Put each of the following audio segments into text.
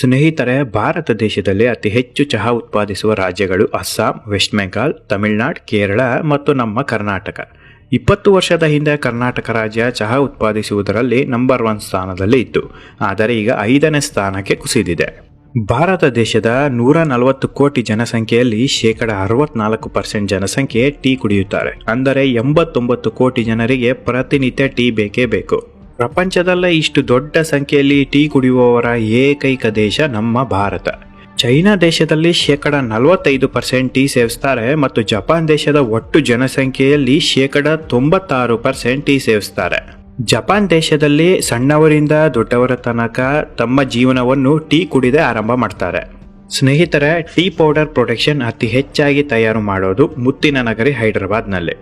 ಸ್ನೇಹಿತರೆ, ಭಾರತ ದೇಶದಲ್ಲಿ ಅತಿ ಹೆಚ್ಚು ಚಹಾ ಉತ್ಪಾದಿಸುವ ರಾಜ್ಯಗಳು ಅಸ್ಸಾಂ, ವೆಸ್ಟ್ ಬೆಂಗಾಲ್, ತಮಿಳುನಾಡು, ಕೇರಳ ಮತ್ತು ನಮ್ಮ ಕರ್ನಾಟಕ. ಇಪ್ಪತ್ತು ವರ್ಷದ ಹಿಂದೆ ಕರ್ನಾಟಕ ರಾಜ್ಯ ಚಹಾ ಉತ್ಪಾದಿಸುವುದರಲ್ಲಿ ನಂಬರ್ ಒನ್ ಸ್ಥಾನದಲ್ಲಿ ಇತ್ತು. ಆದರೆ ಈಗ ಐದನೇ ಸ್ಥಾನಕ್ಕೆ ಕುಸಿದಿದೆ. ಭಾರತ ದೇಶದ ನೂರ ನಲವತ್ತು ಕೋಟಿ ಜನಸಂಖ್ಯೆಯಲ್ಲಿ ಶೇಕಡ ಅರವತ್ನಾಲ್ಕು ಪರ್ಸೆಂಟ್ ಜನಸಂಖ್ಯೆ ಟೀ ಕುಡಿಯುತ್ತಾರೆ. ಅಂದರೆ ಎಂಬತ್ತೊಂಬತ್ತು ಕೋಟಿ ಜನರಿಗೆ ಪ್ರತಿನಿತ್ಯ ಟೀ ಬೇಕೇ ಬೇಕು. ಪ್ರಪಂಚದಲ್ಲೇ ಇಷ್ಟು ದೊಡ್ಡ ಸಂಖ್ಯೆಯಲ್ಲಿ ಟೀ ಕುಡಿಯುವವರ ಏಕೈಕ ದೇಶ ನಮ್ಮ ಭಾರತ. ಚೈನಾ ದೇಶದಲ್ಲಿ ಶೇಕಡ ನಲವತ್ತೈದು ಪರ್ಸೆಂಟ್ ಟೀ ಸೇವಿಸ್ತಾರೆ ಮತ್ತು ಜಪಾನ್ ದೇಶದ ಒಟ್ಟು ಜನಸಂಖ್ಯೆಯಲ್ಲಿ ಶೇಕಡ ತೊಂಬತ್ತಾರು ಪರ್ಸೆಂಟ್ ಟೀ ಸೇವಿಸ್ತಾರೆ. ಜಪಾನ್ ದೇಶದಲ್ಲಿ ಸಣ್ಣವರಿಂದ ದೊಡ್ಡವರ ತನಕ ತಮ್ಮ ಜೀವನವನ್ನು ಟೀ ಕುಡಿದೇ ಆರಂಭ ಮಾಡ್ತಾರೆ. ಸ್ನೇಹಿತರೆ, ಟೀ ಪೌಡರ್ ಪ್ರೊಡಕ್ಷನ್ ಅತಿ ಹೆಚ್ಚಾಗಿ ತಯಾರು ಮಾಡೋದು ಮುತ್ತಿನ ನಗರಿ ಹೈದರಾಬಾದ್ನಲ್ಲಿ.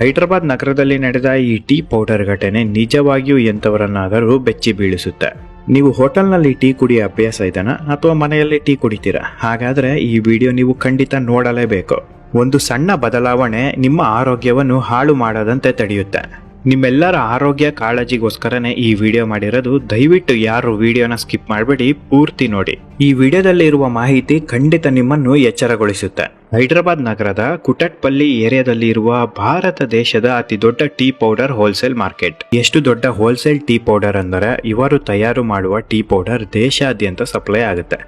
ಹೈದರಾಬಾದ್ ನಗರದಲ್ಲಿ ನಡೆದ ಈ ಟೀ ಪೌಡರ್ ಘಟನೆ ನಿಜವಾಗಿಯೂ ಎಂಥವರನ್ನಾದರೂ ಬೆಚ್ಚಿ ಬೀಳಿಸುತ್ತೆ. ನೀವು ಹೋಟೆಲ್ನಲ್ಲಿ ಟೀ ಕುಡಿಯೋ ಅಭ್ಯಾಸ ಇದೆನಾ? ಅಥವಾ ಮನೆಯಲ್ಲಿ ಟೀ ಕುಡಿತೀರಾ? ಹಾಗಾದ್ರೆ ಈ ವಿಡಿಯೋ ನೀವು ಖಂಡಿತ ನೋಡಲೇಬೇಕು. ಒಂದು ಸಣ್ಣ ಬದಲಾವಣೆ ನಿಮ್ಮ ಆರೋಗ್ಯವನ್ನು ಹಾಳು ಮಾಡದಂತೆ ತಡೆಯುತ್ತೆ. ನಿಮ್ಮೆಲ್ಲರ ಆರೋಗ್ಯ ಕಾಳಜಿಗೋಸ್ಕರನೇ ಈ ವಿಡಿಯೋ ಮಾಡಿರೋದು. ದಯವಿಟ್ಟು ಯಾರು ವಿಡಿಯೋನ ಸ್ಕಿಪ್ ಮಾಡಬೇಡಿ, ಪೂರ್ತಿ ನೋಡಿ. ಈ ವಿಡಿಯೋದಲ್ಲಿ ಇರುವ ಮಾಹಿತಿ ಖಂಡಿತ ನಿಮ್ಮನ್ನು ಎಚ್ಚರಗೊಳಿಸುತ್ತೆ. ಹೈದರಾಬಾದ್ ನಗರದ ಕುಟಟ್ಪಲ್ಲಿ ಏರಿಯಾದಲ್ಲಿ ಇರುವ ಭಾರತ ದೇಶದ ಅತಿ ದೊಡ್ಡ ಟೀ ಪೌಡರ್ ಹೋಲ್ಸೇಲ್ ಮಾರ್ಕೆಟ್. ಎಷ್ಟು ದೊಡ್ಡ ಹೋಲ್ಸೇಲ್ ಟೀ ಪೌಡರ್ ಅಂದರೆ ಇವರು ತಯಾರು ಮಾಡುವ ಟೀ ಪೌಡರ್ ದೇಶಾದ್ಯಂತ ಸಪ್ಲೈ ಆಗುತ್ತೆ.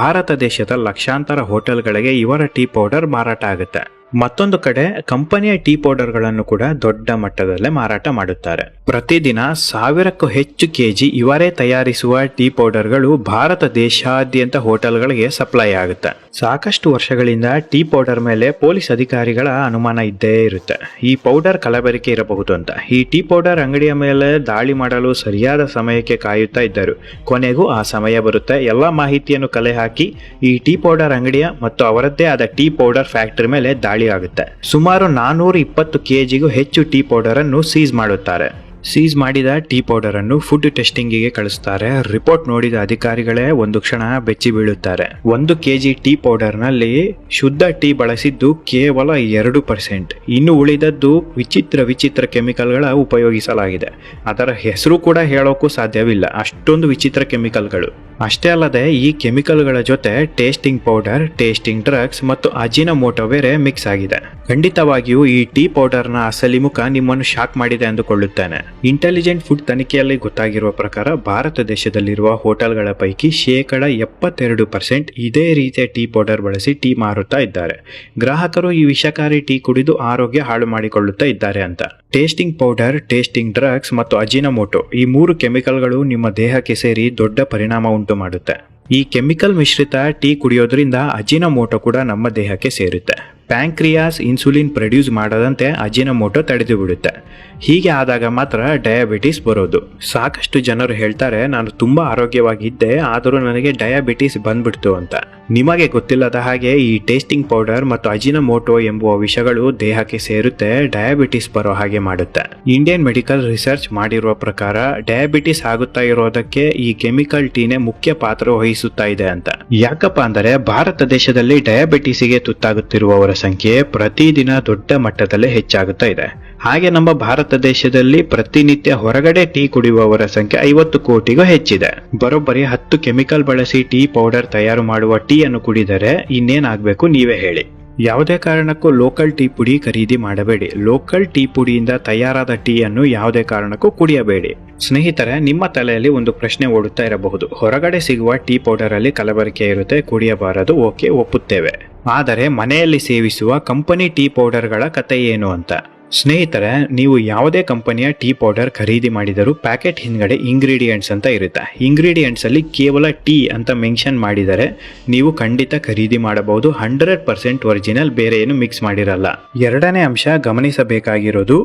ಭಾರತ ದೇಶದ ಲಕ್ಷಾಂತರ ಹೋಟೆಲ್ಗಳಿಗೆ ಇವರ ಟೀ ಪೌಡರ್ ಮಾರಾಟ ಆಗುತ್ತೆ. ಮತ್ತೊಂದು ಕಡೆ ಕಂಪನಿಯ ಟೀ ಪೌಡರ್ಗಳನ್ನು ಕೂಡ ದೊಡ್ಡ ಮಟ್ಟದಲ್ಲೇ ಮಾರಾಟ ಮಾಡುತ್ತಾರೆ. ಪ್ರತಿದಿನ ಸಾವಿರಕ್ಕೂ ಹೆಚ್ಚು ಕೆಜಿ ಇವರೇ ತಯಾರಿಸುವ ಟೀ ಪೌಡರ್ಗಳು ಭಾರತ ದೇಶಾದ್ಯಂತ ಹೋಟೆಲ್ಗಳಿಗೆ ಸಪ್ಲೈ ಆಗುತ್ತೆ. ಸಾಕಷ್ಟು ವರ್ಷಗಳಿಂದ ಟೀ ಪೌಡರ್ ಮೇಲೆ ಪೊಲೀಸ್ ಅಧಿಕಾರಿಗಳ ಅನುಮಾನ ಇದ್ದೇ ಇರುತ್ತೆ. ಈ ಪೌಡರ್ ಕಲಬೆರಕೆ ಇರಬಹುದು ಅಂತ. ಈ ಟೀ ಪೌಡರ್ ಅಂಗಡಿಯ ಮೇಲೆ ದಾಳಿ ಮಾಡಲು ಸರಿಯಾದ ಸಮಯಕ್ಕೆ ಕಾಯುತ್ತಾ ಇದ್ದರು. ಕೊನೆಗೂ ಆ ಸಮಯ ಬರುತ್ತೆ. ಎಲ್ಲ ಮಾಹಿತಿಯನ್ನು ಕಲೆ ಹಾಕಿ ಈ ಟೀ ಪೌಡರ್ ಅಂಗಡಿಯ ಮತ್ತು ಅವರದ್ದೇ ಆದ ಟೀ ಪೌಡರ್ ಫ್ಯಾಕ್ಟರಿ ಮೇಲೆ ದಾಳಿ ಆಗುತ್ತೆ. ಸುಮಾರು ನಾನೂರ ಇಪ್ಪತ್ತು ಕೆಜಿಗೂ ಹೆಚ್ಚು ಟೀ ಪೌಡರ್ ಅನ್ನು ಸೀಸ್ ಮಾಡುತ್ತಾರೆ. ಸೀಸ್ ಮಾಡಿದ ಟೀ ಪೌಡರ್ ಅನ್ನು ಫುಡ್ ಟೆಸ್ಟಿಂಗಿಗೆ ಕಳಿಸ್ತಾರೆ. ರಿಪೋರ್ಟ್ ನೋಡಿದ ಅಧಿಕಾರಿಗಳೇ ಒಂದು ಕ್ಷಣ ಬೆಚ್ಚಿ ಬೀಳುತ್ತಾರೆ. ಒಂದು ಕೆಜಿ ಟೀ ಪೌಡರ್ನಲ್ಲಿ ಶುದ್ಧ ಟೀ ಬಳಸಿದ್ದು ಕೇವಲ ಎರಡು ಪರ್ಸೆಂಟ್ ಇನ್ನು ಉಳಿದದ್ದು ವಿಚಿತ್ರ ವಿಚಿತ್ರ ಕೆಮಿಕಲ್ಗಳ ಉಪಯೋಗಿಸಲಾಗಿದೆ. ಅದರ ಹೆಸರು ಕೂಡ ಹೇಳೋಕ್ಕೂ ಸಾಧ್ಯವಿಲ್ಲ. ಅಷ್ಟೊಂದು ವಿಚಿತ್ರ ಕೆಮಿಕಲ್ಗಳು ಅಷ್ಟೇ ಅಲ್ಲದೆ ಈ ಕೆಮಿಕಲ್ಗಳ ಜೊತೆ ಟೇಸ್ಟಿಂಗ್ ಪೌಡರ್ ಟೇಸ್ಟಿಂಗ್ ಡ್ರಗ್ಸ್ ಮತ್ತು ಅಜಿನಮೋಟೋ ಬೇರೆ ಮಿಕ್ಸ್ ಆಗಿದೆ. ಖಂಡಿತವಾಗಿಯೂ ಈ ಟೀ ಪೌಡರ್ನ ಅಸಲಿ ಮುಖ ನಿಮ್ಮನ್ನು ಶಾಕ್ ಮಾಡಿದೆ ಅಂದುಕೊಳ್ಳುತ್ತೇನೆ. ಇಂಟೆಲಿಜೆಂಟ್ ಫುಡ್ ತನಿಖೆಯಲ್ಲಿ ಗೊತ್ತಾಗಿರುವ ಪ್ರಕಾರ ಭಾರತ ದೇಶದಲ್ಲಿರುವ ಹೋಟೆಲ್ಗಳ ಪೈಕಿ ಶೇಕಡ ಎಪ್ಪತ್ತೆರಡು ಪರ್ಸೆಂಟ್ ಇದೇ ರೀತಿಯ ಟೀ ಪೌಡರ್ ಬಳಸಿ ಟೀ ಮಾರುತ್ತಾ ಇದ್ದಾರೆ. ಗ್ರಾಹಕರು ಈ ವಿಷಕಾರಿ ಟೀ ಕುಡಿದು ಆರೋಗ್ಯ ಹಾಳು ಮಾಡಿಕೊಳ್ಳುತ್ತಾ ಇದ್ದಾರೆ ಅಂತ. ಟೇಸ್ಟಿಂಗ್ ಪೌಡರ್ ಟೇಸ್ಟಿಂಗ್ ಡ್ರಗ್ಸ್ ಮತ್ತು ಅಜಿನಮೋಟೋ ಈ ಮೂರು ಕೆಮಿಕಲ್ಗಳು ನಿಮ್ಮ ದೇಹಕ್ಕೆ ಸೇರಿ ದೊಡ್ಡ ಪರಿಣಾಮ ಉಂಟು ಮಾಡುತ್ತೆ. ಈ ಕೆಮಿಕಲ್ ಮಿಶ್ರಿತ ಟೀ ಕುಡಿಯೋದ್ರಿಂದ ಅಜಿನಮೋಟೋ ಕೂಡ ನಮ್ಮ ದೇಹಕ್ಕೆ ಸೇರುತ್ತೆ. ಪ್ಯಾಂಕ್ರಿಯಾಸ್ ಇನ್ಸುಲಿನ್ ಪ್ರೊಡ್ಯೂಸ್ ಮಾಡದಂತೆ ಅಜಿನಮೋಟೋ ತಡೆದು ಬಿಡುತ್ತೆ ಹೀಗೆ ಆದಾಗ ಮಾತ್ರ ಡಯಾಬಿಟಿಸ್ ಬರೋದು. ಸಾಕಷ್ಟು ಜನರು ಹೇಳ್ತಾರೆ, ನಾನು ತುಂಬ ಆರೋಗ್ಯವಾಗಿದ್ದೆ, ಆದರೂ ನನಗೆ ಡಯಾಬಿಟಿಸ್ ಬಂದ್ಬಿಡ್ತು ಅಂತ. ನಿಮಗೆ ಗೊತ್ತಿಲ್ಲದ ಹಾಗೆ ಈ ಟೇಸ್ಟಿಂಗ್ ಪೌಡರ್ ಮತ್ತು ಅಜಿನಮೋಟೋ ಎಂಬುವ ವಿಷಗಳು ದೇಹಕ್ಕೆ ಸೇರುತ್ತೆ, ಡಯಾಬಿಟಿಸ್ ಬರೋ ಹಾಗೆ ಮಾಡುತ್ತೆ. ಇಂಡಿಯನ್ ಮೆಡಿಕಲ್ ರಿಸರ್ಚ್ ಮಾಡಿರುವ ಪ್ರಕಾರ, ಡಯಾಬಿಟಿಸ್ ಆಗುತ್ತಾ ಇರೋದಕ್ಕೆ ಈ ಕೆಮಿಕಲ್ ಟೀನೇ ಮುಖ್ಯ ಪಾತ್ರ ವಹಿಸುತ್ತಾ ಇದೆ ಅಂತ. ಯಾಕಪ್ಪ ಅಂದರೆ, ಭಾರತ ದೇಶದಲ್ಲಿ ಡಯಾಬಿಟಿಸ್ಗೆ ತುತ್ತಾಗುತ್ತಿರುವವರ ಸಂಖ್ಯೆ ಪ್ರತಿದಿನ ದೊಡ್ಡ ಮಟ್ಟದಲ್ಲಿ ಹೆಚ್ಚಾಗುತ್ತಾ ಇದೆ. ಹಾಗೆ ನಮ್ಮ ಭಾರತ ದೇಶದಲ್ಲಿ ಪ್ರತಿನಿತ್ಯ ಹೊರಗಡೆ ಟೀ ಕುಡಿಯುವವರ ಸಂಖ್ಯೆ ಐವತ್ತು ಕೋಟಿಗೂ ಹೆಚ್ಚಿದೆ. ಬರೋಬ್ಬರಿ ಹತ್ತು ಕೆಮಿಕಲ್ ಬಳಸಿ ಟೀ ಪೌಡರ್ ತಯಾರು ಮಾಡುವ ಟೀ ಅನ್ನು ಕುಡಿದರೆ ಇನ್ನೇನಾಗಬೇಕು ನೀವೇ ಹೇಳಿ. ಯಾವುದೇ ಕಾರಣಕ್ಕೂ ಲೋಕಲ್ ಟೀ ಪುಡಿ ಖರೀದಿ ಮಾಡಬೇಡಿ. ಲೋಕಲ್ ಟೀ ಪುಡಿಯಿಂದ ತಯಾರಾದ ಟೀಯನ್ನು ಯಾವುದೇ ಕಾರಣಕ್ಕೂ ಕುಡಿಯಬೇಡಿ. ಸ್ನೇಹಿತರೆ, ನಿಮ್ಮ ತಲೆಯಲ್ಲಿ ಒಂದು ಪ್ರಶ್ನೆ ಓಡುತ್ತಾ ಇರಬಹುದು. ಹೊರಗಡೆ ಸಿಗುವ ಟೀ ಪೌಡರ್ ಅಲ್ಲಿ ಕಲಬೆರಕೆ ಇರುತ್ತೆ, ಕುಡಿಯಬಾರದು, ಓಕೆ, ಒಪ್ಪುತ್ತೇವೆ. ಆದರೆ ಮನೆಯಲ್ಲಿ ಸೇವಿಸುವ ಕಂಪನಿ ಟೀ ಪೌಡರ್ಗಳ ಕತೆ ಏನು ಅಂತ? ಸ್ನೇಹಿತರೆ, ನೀವು ಯಾವುದೇ ಕಂಪನಿಯ ಟೀ ಪೌಡರ್ ಖರೀದಿ ಮಾಡಿದರೂ ಪ್ಯಾಕೆಟ್ ಹಿಂದ್ಗಡೆ ಇಂಗ್ರೀಡಿಯೆಂಟ್ಸ್ ಅಂತ ಇರುತ್ತೆ. ಇಂಗ್ರೀಡಿಯೆಂಟ್ಸ್ ಅಲ್ಲಿ ಕೇವಲ ಟೀ ಅಂತ ಮೆನ್ಷನ್ ಮಾಡಿದರೆ ನೀವು ಖಂಡಿತ ಖರೀದಿ ಮಾಡಬಹುದು. ಹಂಡ್ರೆಡ್ ಪರ್ಸೆಂಟ್ ಒರಿಜಿನಲ್ ಬೇರೆ ಏನು ಮಿಕ್ಸ್ ಮಾಡಿರಲ್ಲ. ಎರಡನೇ ಅಂಶ ಗಮನಿಸಬೇಕಾಗಿರೋದು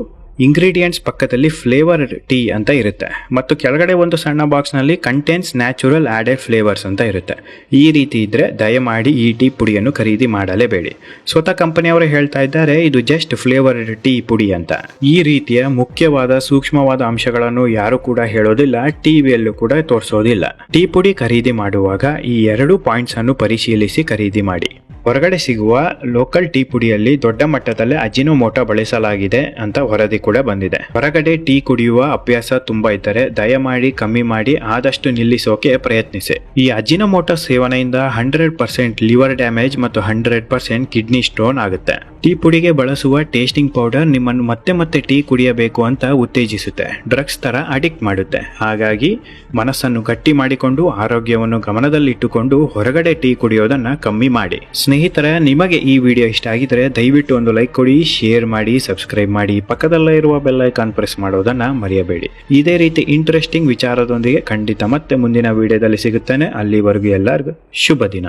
ಇಂಗ್ರೀಡಿಯೆಂಟ್ಸ್ ಪಕ್ಕದಲ್ಲಿ ಫ್ಲೇವರ್ ಟೀ ಅಂತ ಇರುತ್ತೆ. ಮತ್ತು ಕೆಳಗಡೆ ಒಂದು ಸಣ್ಣ ಬಾಕ್ಸ್ನಲ್ಲಿ ಕಂಟೆನ್ಸ್ ನ್ಯಾಚುರಲ್ ಆಡೆಡ್ ಫ್ಲೇವರ್ಸ್ ಅಂತ ಇರುತ್ತೆ. ಈ ರೀತಿ ಇದ್ರೆ ದಯಮಾಡಿ ಈ ಟೀ ಪುಡಿಯನ್ನು ಖರೀದಿ ಮಾಡಲೇಬೇಡಿ. ಸ್ವತಃ ಕಂಪನಿಯವರು ಹೇಳ್ತಾ ಇದ್ದಾರೆ, ಇದು ಜಸ್ಟ್ ಫ್ಲೇವರ್ ಟೀ ಪುಡಿ ಅಂತ. ಈ ರೀತಿಯ ಮುಖ್ಯವಾದ ಸೂಕ್ಷ್ಮವಾದ ಅಂಶಗಳನ್ನು ಯಾರು ಕೂಡ ಹೇಳೋದಿಲ್ಲ ಟಿವಿಯಲ್ಲೂ ಕೂಡ ತೋರಿಸೋದಿಲ್ಲ. ಟೀ ಪುಡಿ ಖರೀದಿ ಮಾಡುವಾಗ ಈ ಎರಡು ಪಾಯಿಂಟ್ಸ್ ಅನ್ನು ಪರಿಶೀಲಿಸಿ ಖರೀದಿ ಮಾಡಿ. ಹೊರಗಡೆ ಸಿಗುವ ಲೋಕಲ್ ಟೀ ಪುಡಿಯಲ್ಲಿ ದೊಡ್ಡ ಮಟ್ಟದಲ್ಲಿ ಅಜಿನೋಮೋಟೋ ಬಳಸಲಾಗಿದೆ ಅಂತ ವರದಿ ಕೂಡ ಬಂದಿದೆ. ಹೊರಗಡೆ ಟೀ ಕುಡಿಯುವ ಅಭ್ಯಾಸ ತುಂಬಾ ಇದ್ದರೆ ದಯಮಾಡಿ ಕಮ್ಮಿ ಮಾಡಿ ಆದಷ್ಟು ನಿಲ್ಲಿಸೋಕೆ ಪ್ರಯತ್ನಿಸಿ. ಈ ಅಜಿನೋಮೋಟೋ ಸೇವನೆಯಿಂದ ಹಂಡ್ರೆಡ್ ಪರ್ಸೆಂಟ್ ಲಿವರ್ ಡ್ಯಾಮೇಜ್ ಮತ್ತು ಹಂಡ್ರೆಡ್ ಪರ್ಸೆಂಟ್ ಕಿಡ್ನಿ ಸ್ಟೋನ್ ಆಗುತ್ತೆ. ಟೀ ಪುಡಿಗೆ ಬಳಸುವ ಟೇಸ್ಟಿಂಗ್ ಪೌಡರ್ ನಿಮ್ಮನ್ನು ಮತ್ತೆ ಮತ್ತೆ ಟೀ ಕುಡಿಯಬೇಕು ಅಂತ ಉತ್ತೇಜಿಸುತ್ತೆ. ಡ್ರಗ್ಸ್ ತರ ಅಡಿಕ್ಟ್ ಮಾಡುತ್ತೆ. ಹಾಗಾಗಿ ಮನಸ್ಸನ್ನು ಗಟ್ಟಿ ಮಾಡಿಕೊಂಡು ಆರೋಗ್ಯವನ್ನು ಗಮನದಲ್ಲಿಟ್ಟುಕೊಂಡು ಹೊರಗಡೆ ಟೀ ಕುಡಿಯೋದನ್ನ ಕಮ್ಮಿ ಮಾಡಿ. ಸ್ನೇಹಿತರ, ನಿಮಗೆ ಈ ವಿಡಿಯೋ ಇಷ್ಟ ಆಗಿದ್ರೆ ದಯವಿಟ್ಟು ಒಂದು ಲೈಕ್ ಕೊಡಿ, ಶೇರ್ ಮಾಡಿ, ಸಬ್ಸ್ಕ್ರೈಬ್ ಮಾಡಿ. ಪಕ್ಕದಲ್ಲೇ ಇರುವ ಬೆಲ್ ಐಕಾನ್ ಪ್ರೆಸ್ ಮಾಡೋದನ್ನ ಮರೆಯಬೇಡಿ. ಇದೇ ರೀತಿ ಇಂಟ್ರೆಸ್ಟಿಂಗ್ ವಿಚಾರದೊಂದಿಗೆ ಖಂಡಿತ ಮತ್ತೆ ಮುಂದಿನ ವಿಡಿಯೋದಲ್ಲಿ ಸಿಗುತ್ತೇನೆ. ಅಲ್ಲಿವರೆಗೂ ಎಲ್ಲರಿಗೂ ಶುಭ ದಿನ.